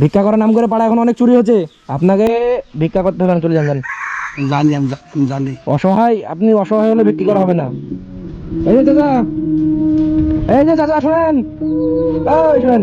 ভিক্ষা করার নাম করে পাড়া এখন অনেক চুরি হচ্ছে। আপনাকে ভিক্ষা করতে হবে না চলে যান। জানি আমি জানি। অসহায় আপনি অসহায় হলে বিক্রি করা হবে না। এই যে চাচা এই যে চাচা শোনেন। এই শোনেন।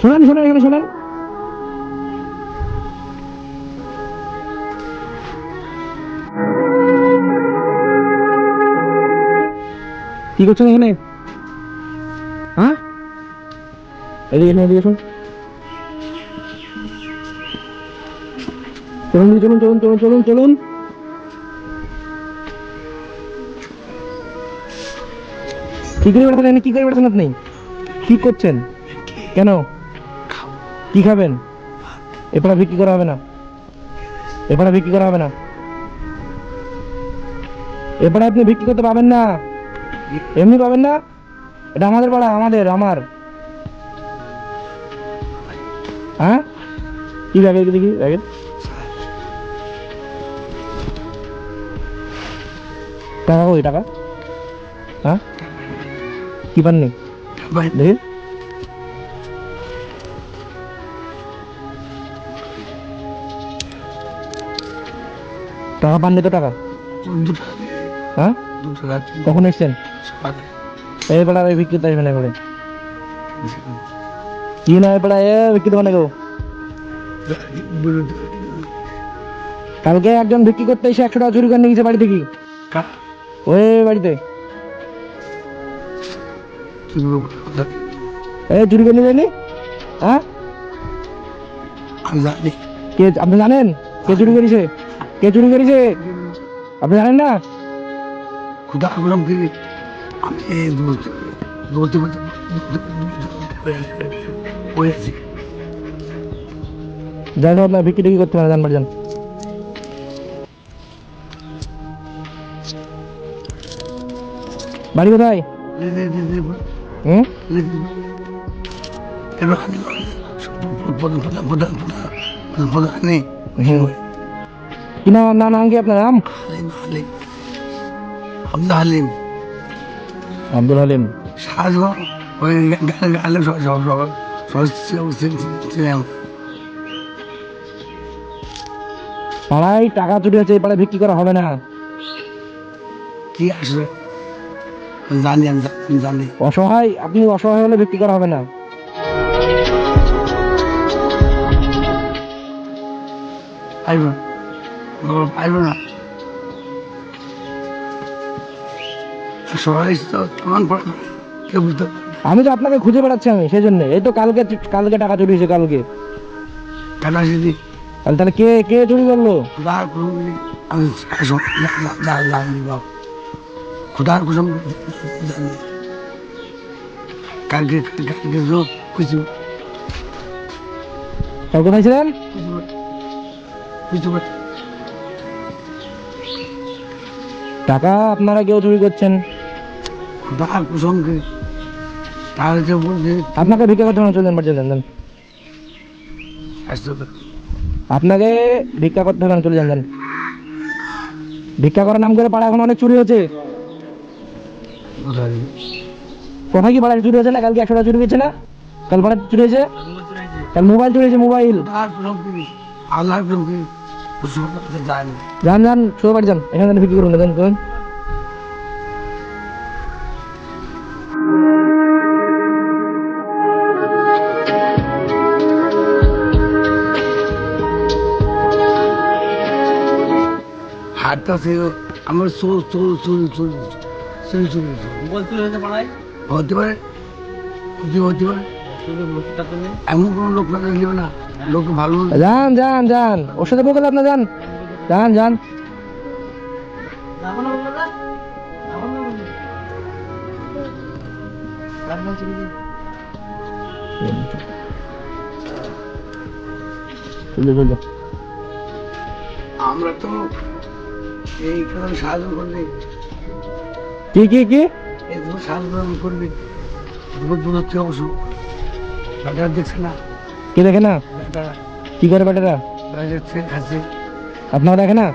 শোনেন শোনেন এখানে শোনেন। কি করছেন এখানে? এদিকে এখানে এদিকে শুন চলুন চলুন চলুন চলুন চলুন চলুন। কি করে বেড়াচ্ছেন? কি করে বেড়াচ্ছেন আপনি? কি করছেন? কেন? কি খাবেন? এপাড়া বিক্রি করা হবে না। এপাড়া বিক্রি করা হবে না। এপাড়া আপনি বিক্রি করতে পাবেন না। এমনি পাবেন না? এটা আমাদের পাড়া, আমাদের, আমার। হ্যাঁ? কি ব্যাগে দেখি ব্যাগে টাকা কই টাকা? হ্যাঁ? কি পাননি? দেখি। টাকা পাননি তো টাকা? হ্যাঁ? কখন এসছেন? এই বেলা বিক্রিতে আসবে না করে কি না এই বেলা এ বিক্রি দোকানে গো কালকে একজন বিক্রি করতে এসে একশো টাকা চুরি করে নিয়ে গেছে বাড়ি থেকে ওই বাড়িতে। এই চুরি করে নিয়ে যায়নি? হ্যাঁ? কে আপনি জানেন? কে চুরি করেছে? কে চুরি করেছে? আপনি জানেন না? খুদা করলাম আমি বলতে বলতে হোক আপনার বিক্রি টিক্রি করতে পারেন জানবার যান বাড়ি কোথায়? হুম। কি নাম নাম নাম কি আপনার নাম? আব্দুল হালিম। আব্দুল হালিম। ওই গালে সব সব। পাড়ায় টাকা চুরি হচ্ছে এই পাড়ায় বিক্রি করা হবে না। কি আসবে জানি জানি অসহায় আপনি অসহায় হলে বিক্রি করা হবে না। পাইব পাইব না। সবাই তো তোমার পড়ে না। কেউ বুঝতে। আমি তো আপনাকে খুঁজে বেড়াচ্ছি আমি সেই জন্য। এই তো কালকে কালকে টাকা চুরি হয়েছে কালকে। যদি তাহলে তাহলে কে কে চুরি করল? খুদার খুদার কুসুম কালকে কালকে কিছু কাল কোথায় ছিলেন? টাকা আপনারা কেউ চুরি করছেন। খুদার কুসুমকে তাহলে তো আপনাকে ভিক্ষা করতে হবে চলে যান যান। আপনাকে ভিক্ষা করতে হবে চলে যান যান। ভিক্ষা করার নাম করে পাড়া এখন অনেক চুরি হচ্ছে কোথায়? কি পাড়ায় চুরি হয়েছে না? কালকে একশো টাকা চুরি হয়েছে না? কাল পাড়ায় চুরি হয়েছে? কাল মোবাইল চুরি হয়েছে মোবাইল। যান যান শুয়ে বাড়ি যান এখানে বিক্রি করুন যান। হাতটা আমার চোর চুরি চুরি চুরি চুরি বলতে হতে পারে হতে হতে পারে। এমন কোনো লোক না না লোক ভালো। যান যান যান ওর সাথে বলতে আপনার যান যান যান। চলে চলে। আমরা তো এই কারণে সাহায্য করলে কি কি কি? এই তো সাহায্য করলে দূর দূর হচ্ছে অবশ্য দেখছে না। কে দেখে না? কি করে বেটারা খাচ্ছে। আপনারা দেখে না?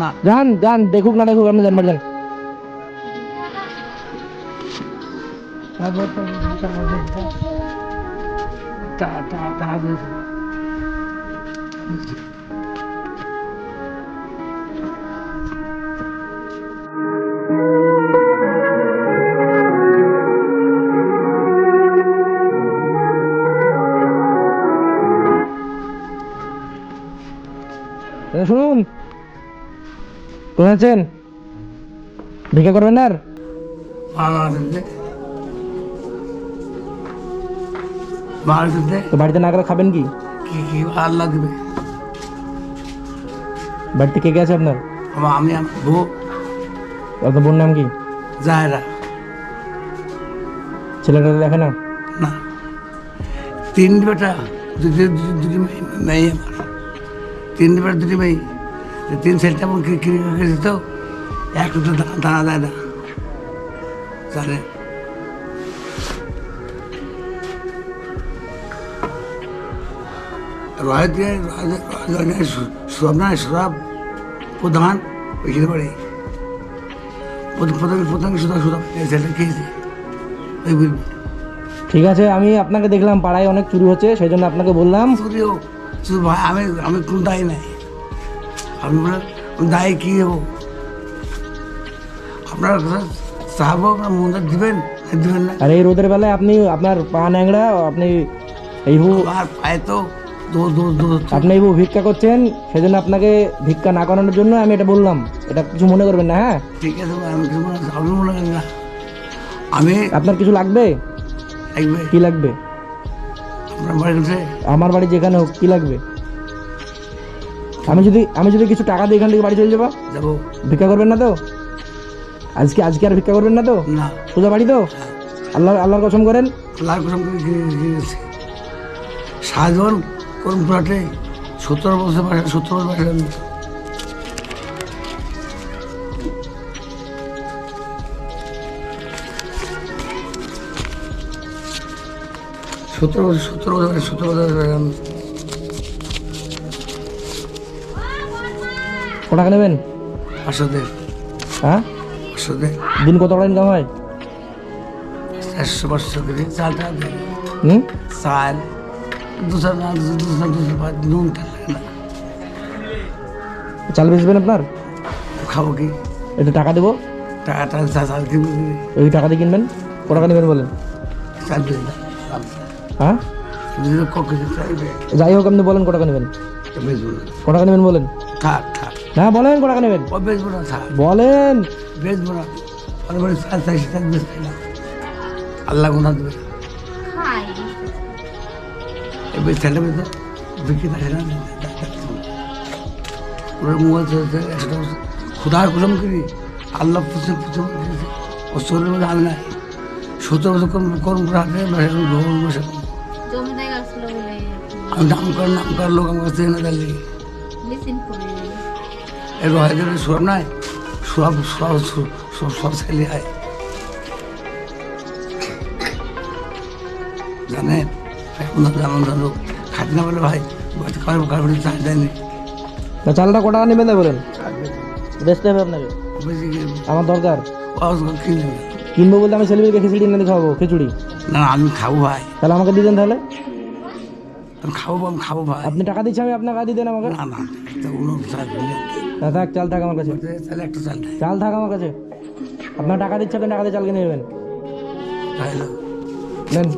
না। যান যান দেখুক না দেখুক আপনি যান বাড়ি যান। তারপর তো টাকা শুনুন। কোথায় আছেন ভিক্ষা করবেন আর? ভালো ভালো বাড়িতে না গেলে খাবেন কি? আর লাগবে? বাড়িতে কে কে আছে আপনার? আমি বউ। আপনার বোন নাম কি? জাহেরা। ছেলেটা দেখে না? না। তিন বেটা দুটি মেয়ে আমার। তিন বেটা দুটি মেয়ে তিন ছেলেটা আমার কিনে কিনে দিত একটু তো দানা দেয় না। রয়েত সব প্রধান ওইখানে পড়ে। প্রথমে খেয়েছে। ওই ঠিক আছে আমি আপনাকে দেখলাম পাড়ায় অনেক চুরি হচ্ছে সেই জন্য আপনাকে বললাম। চুরিও। শুধু ভাই আমি আমি কোন দায়ী নাই। আমি বলে দায়ী কী হব? আপনার চাহাবো আপনার মন্দির দিবেন? দিবেন না? আর এই রোদের বেলায় আপনি আপনার পা ন্যাংরা আপনি এই হু আমার পায়ে তো। আপনি এই ভিক্ষা করছেন সেই জন্য আপনাকে ভিক্ষা না করানোর জন্য আমি এটা বললাম। এটা কিছু মনে করবেন না হ্যাঁ? ঠিক আছে আমি কিছু মনে আপনি না। আমি আপনার কিছু লাগবে? দেখবে কি লাগবে? আমার বাড়ি যেখানে হোক কি লাগবে? আমি যদি আমি যদি কিছু টাকা দিই এখান থেকে বাড়ি চলে যাব? যাব। ভিক্ষা করবেন না তো? আজকে আজকে আর ভিক্ষা করবেন না তো? না। সোজা বাড়ি তো? আল্লাহ আল্লাহর কসম করেন। আল্লাহর কসম করে কিনে করুন সত্তর বছর সত্তর বছর সত্তর বছর সত্তর বছর সত্তর বছর বয়সে ক টাকা নেবেন? পাঁচশো দেড় হ্যাঁ? পাঁচশো দেড় দিন কত টাকা ইনকাম হয়? চারশো পাঁচশো করে। চাল টাকা দেয় হুম? চাল। দুশো না দুশো দুশো পাঁচ নুন লাগে না চাল বেচবেন আপনার? খাব কি? একটু টাকা দেবো? টাকা টাকা চাল কিনবো ওই টাকা দিয়ে কিনবেন? ক টাকা নেবেন বলেন? চাল বেশি না হ্যাঁ? যাই হোক আপনি বলেন ক টাকা নেবেন। না নেবেন বলেন? না বলেন ক টাকা নেবেন। বলেন। আল্লাহ গুণা দেবে। এবার ছেলে বিক্রি থাকে না। ওরা মোবাইল চলছে একশো টাকা করি আল্লাহ পুষে পুষে ও শরীরের মধ্যে আমি নাই। সত্তর বছর কর্ম কর্ম করে নাম কর নাম কর লোক আমার কাছে এনে দিলি লিসিন করে এই রহাদের সব নাই? সব সব সব সব ছেলে হয় জানেন এখন যেমন লোক। খাটি না বলে ভাই বাড়িতে কারও কারও দেয়নি। তা চালটা ক টাকা নেবেন বলেন? বেচতে হবে আপনাকে। আমার দরকার। কিনে কিনবো। বলতে আমি ছেলেমেয়েকে খিচুড়ি এনে খাওয়াবো খিচুড়ি। না আমি খাব ভাই। তাহলে আমাকে দিয়ে দেন তাহলে। আমি খাব আমি খাব ভাই। আপনি টাকা দিচ্ছি আমি আপনার দিয়ে দেন আমাকে। না না চাল না থাক চাল থাক আমার কাছে। তাহলে একটা চাল চাল থাক আমার কাছে। আপনার টাকা দিচ্ছে আপনি টাকা দিয়ে চাল কিনে নেবেন। নেন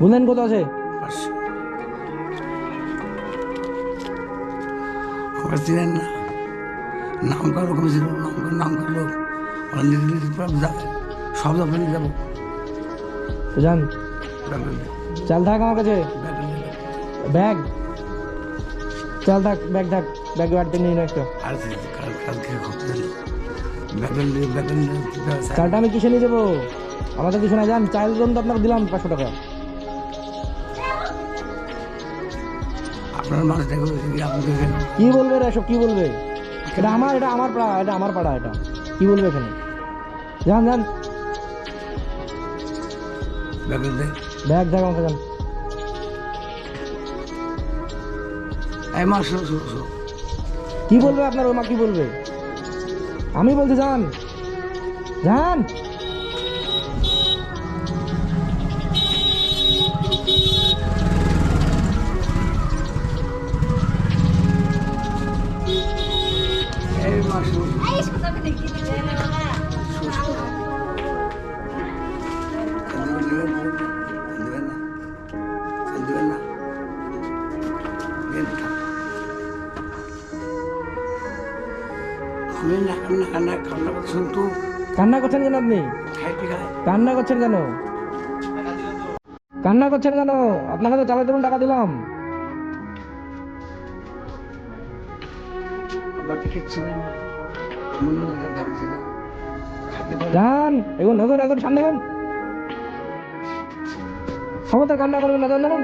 বুঝলেন কত আছে? চিনেন না। নাম কর রকম ছিল নাম কর নাম কর লোক আমরা লিখে লিখে সব দোকানে যাব। যান। চাল থাক আমার কাছে। ব্যাগ। চাল থাক, ব্যাগ থাক, ব্যাগ বাড়িতে নিয়ে নিন একটা। চালটা আমি কিসে নিয়ে যাব? আমাদের কিছু না যান, চাল জন তো আপনাকে দিলাম পাঁচশো টাকা। আপনার কি বলবে রে এসব, কি বলবে? এটা আমার এটা আমার পাড়া, এটা আমার পাড়া, এটা। কি বলবে এখানে? যান যান। ব্যাগ দেখ আমাকে যান এই মা শো শো শো কি বলবে আপনার? ওই মা কি বলবে? আমি বলতে যান যান না কান্না কান্না কান্না কথা শুনতু কান্না করছেন কেন আপনি? কান্না করছেন কেন? কান্না করছেন কেন? আপনাকে তো চালাতে দেবেন টাকা দিলাম। যান এখন এখন এখন সামনে এখন ক্ষমতা কান্না করবেন না জানেন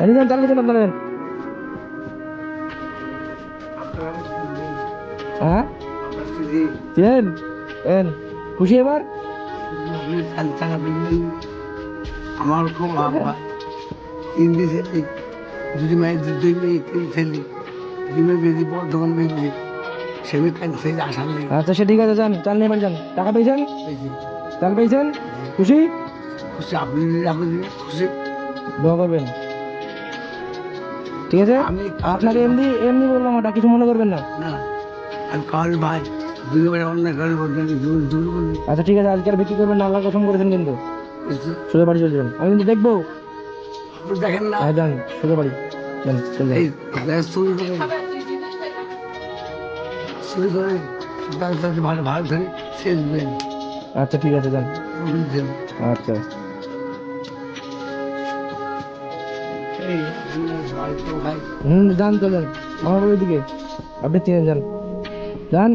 এনে যান চালিয়ে আপনাদের। হ্যাঁ? চেন এন খুশি এবার? আমার খুব ছেলে দুই মাই দুই মেয়ে ছেলে দুই মেয়ে বেশি সেমি আচ্ছা সে ঠিক আছে যান। চাল নিয়ে বাড়ি যান। টাকা পেয়েছেন? চাল পেয়েছেন? খুশি? খুশি আপনি আপনি খুশি। দোয়া করবেন। ঠিক আছে? আমি আপনাকে এমনি এমনি বললাম ওটা কিছু মনে করবেন না? না। কাল ভাই কাল বলতেন দূর দূর আচ্ছা ঠিক আছে আজকে আর বিক্রি করবেন না আল্লাহ কসম করেছেন কিন্তু। সোজা বাড়ি চলে যাবেন আমি কিন্তু দেখব। আপনি দেখেন না। হ্যাঁ যান সোজা বাড়ি। যান চলে যান। ভালো ভালো ধরে শেষ আচ্ছা ঠিক আছে যান। আচ্ছা। এই ভাই ভাই। হুম যান চলেন আমার বাড়ির দিকে। আপনি চিনে যান। যান